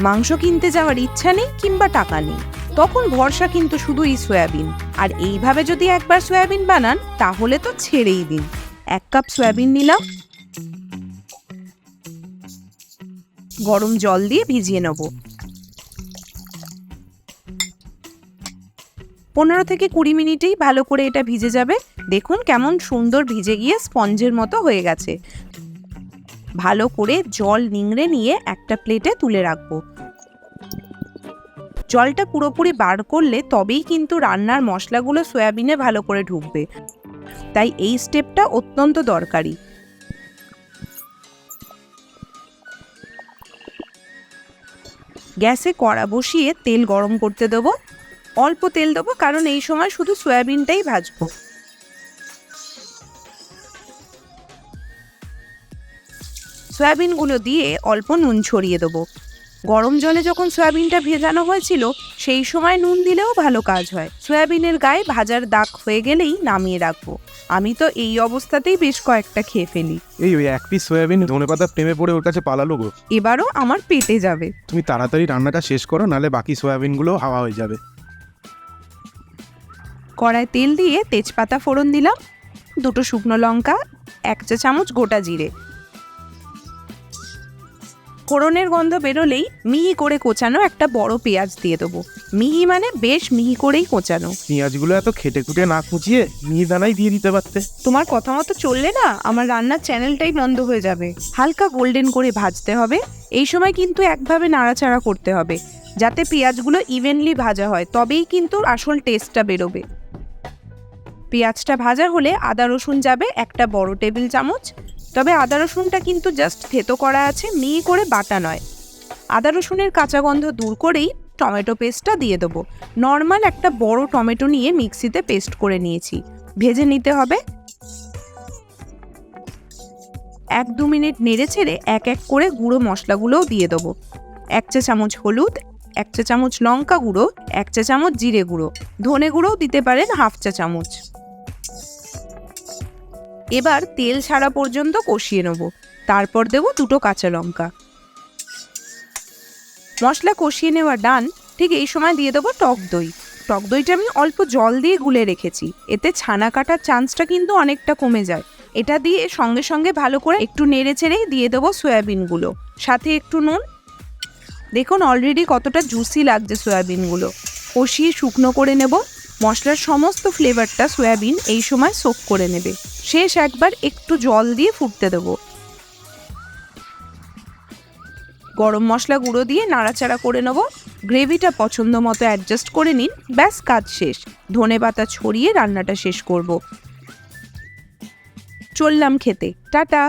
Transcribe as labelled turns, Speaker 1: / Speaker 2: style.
Speaker 1: মাংস কিনতে যাওয়ার ইচ্ছা নেই কিংবা টাকা নেই। তখন ভরসা কিন্তু শুধুই সয়াবিন। আর এইভাবে যদি একবার সয়াবিন বানান, তাহলে তো ছেড়েই দিন। এক কাপ সয়াবিন নিলাম। গরম জল দিয়ে ভিজিয়ে নেব। পনেরো থেকে কুড়ি মিনিটেই ভালো করে এটা ভিজে যাবে। দেখুন কেমন সুন্দর ভিজে গিয়ে স্পঞ্জের মতো হয়ে গেছে। ভালো করে জল নিংড়ে নিয়ে একটা প্লেটে তুলে রাখব। জলটা পুরোপুরি বার করলে তবেই কিন্তু রান্নার মশলাগুলো সয়াবিনে ভালো করে ঢুকবে। তাই এই স্টেপটা অত্যন্ত দরকারি। গ্যাসে কড়া বসিয়ে তেল গরম করতে দেবো। অল্প তেল দেবো কারণ এই সময় শুধু সয়াবিনটাই ভাজবো। সয়াবিনগুলো দিয়ে অল্প নুন ছড়িয়ে দেবো। গরম জলে যখন সয়াবিনটা ভেজানো হয়েছিল সেই সময় নুন দিলেও ভালো কাজ হয়। সয়াবিনের গায়ে ভাজার দাগ হয়ে গেলেই নামিয়ে রাখব। আমি তো এই অবস্থাতেই বেশ কয়েকটা খেয়ে ফেলি।
Speaker 2: এই ওই এক পিস সয়াবিন ধনে পাতা প্রেমে পড়ে ওর কাছে পালালো গো।
Speaker 1: এবারও আমার পেটে যাবে।
Speaker 2: তুমি তাড়াতাড়ি রান্নাটা শেষ করো নালে বাকি সয়াবিনগুলো হাওয়া হয়ে যাবে।
Speaker 1: কড়ায় তেল দিয়ে তেজপাতা ফোড়ন দিলাম দুটো শুকনো লঙ্কা এক চা চামচ গোটা জিরে। ফোড়নের গন্ধ বেরোলেই মিহি করে কোচানো একটা বড় পেঁয়াজ দিয়ে দেবো। মিহি মানে বেশ মিহি করেই কোচানো।
Speaker 2: পেঁয়াজগুলো এত খেটে খুঁটে না কুচিয়ে মিহিদানাই দিয়ে দিতে পারতে।
Speaker 1: তোমার কথা মতো চললে না আমার রান্নার চ্যানেলটাই বন্ধ হয়ে যাবে। হালকা গোল্ডেন করে ভাজতে হবে। এই সময় কিন্তু একভাবে নাড়াচাড়া করতে হবে। যাতে পেঁয়াজগুলো ইভেনলি ভাজা হয় তবেই কিন্তু আসল টেস্টটা বেরোবে। পেঁয়াজটা ভাজা হলে আদা রসুন যাবে একটা বড় টেবিল চামচ তবে আদা রসুনটা কিন্তু জাস্ট থেতো করা আছে, মিহি করে বাটা নয়। আদা রসুনের কাঁচা গন্ধ দূর করেই টমেটো পেস্টটা দিয়ে দেবো। নর্মাল একটা বড় টমেটো নিয়ে মিক্সিতে পেস্ট করে নিয়েছি। ভেজে নিতে হবে। এক দু মিনিট নেড়ে ছেড়ে এক এক করে গুঁড়ো মশলাগুলোও দিয়ে দেবো। এক চা চামচ হলুদ, এক চা চামচ লঙ্কা গুঁড়ো, এক চা চামচ জিরে গুঁড়ো। ধনে গুঁড়োও দিতে পারেন হাফ চা চামচ। এবার তেল ছাড়া পর্যন্ত কষিয়ে নেব। তারপর দেবো দুটো কাঁচা লঙ্কা। মশলা কষিয়ে নেওয়া ডান, ঠিক এই সময় দিয়ে দেবো টক দই। টক দইটা আমি অল্প জল দিয়ে গুলে রেখেছি। এতে ছানা কাটার চান্সটা কিন্তু অনেকটা কমে যায়। এটা দিয়ে সঙ্গে সঙ্গে ভালো করে একটু নেড়ে চেড়েই দিয়ে দেবো সয়াবিনগুলো। সাথে একটু নুন। দেখুন অলরেডি কতটা জুসি লাগছে সয়াবিনগুলো। কষিয়ে শুকনো করে নেব। মশলার সমস্ত ফ্লেভারটা সয়াবিন এই সময় সোক করে নেবে। শেষ একবার একটু জল দিয়ে ফুটতে দেবো। গরম মশলা গুঁড়ো দিয়ে নাড়াচাড়া করে নেব। গ্রেভিটা পছন্দ মতো অ্যাডজাস্ট করে নিন। ব্যাস, কাজ শেষ। ধনে পাতা ছড়িয়ে রান্নাটা শেষ করব। চললাম খেতে। টাটা!